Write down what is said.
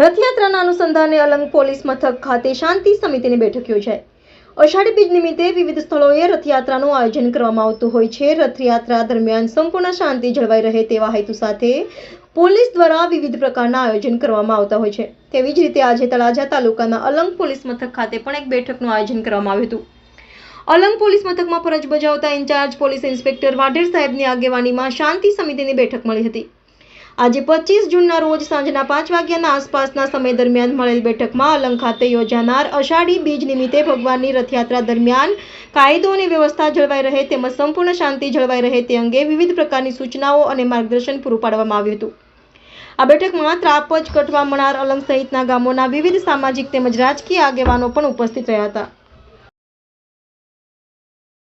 રથયાત્રાના અનુસંધાને અલંગ પોલીસ મથક ખાતે શાંતિ સમિતિની બેઠક યોજાઈ. અષાઢી બીજ નિમિત્તે વિવિધ સ્થળોએ રથયાત્રાનું આયોજન કરવામાં આવતું હોય છે. રથયાત્રા દરમિયાન સંપૂર્ણ શાંતિ જળવાઈ રહે તેવા હેતુ સાથે પોલીસ દ્વારા વિવિધ પ્રકારના આયોજન કરવામાં આવતા હોય છે. તેવી જ રીતે આજે તળાજા તાલુકાના અલંગ પોલીસ મથક ખાતે પણ એક બેઠકનું આયોજન કરવામાં આવ્યું હતું. અલંગ પોલીસ મથકમાં ફરજ બજાવતા ઇન્ચાર્જ પોલીસ ઇન્સ્પેક્ટર વાઢેર સાહેબની આગેવાનીમાં શાંતિ સમિતિની બેઠક મળી હતી. આજે પચીસ જૂનના રોજ સાંજના પાંચ વાગ્યાના આસપાસના સમય દરમિયાન મળેલ બેઠકમાં અલંગ ખાતે યોજાનાર અષાઢી બીજ નિમિત્તે ભગવાનની રથયાત્રા દરમિયાન કાયદો અને વ્યવસ્થા જળવાઈ રહે તેમજ સંપૂર્ણ શાંતિ જળવાઈ રહે તે અંગે વિવિધ પ્રકારની સૂચનાઓ અને માર્ગદર્શન પૂરું પાડવામાં આવ્યું હતું. આ બેઠકમાં ત્રાપજ, કઠવા, મણાર, અલંગ સહિતના ગામોના વિવિધ સામાજિક તેમજ રાજકીય આગેવાનો પણ ઉપસ્થિત રહ્યા હતા.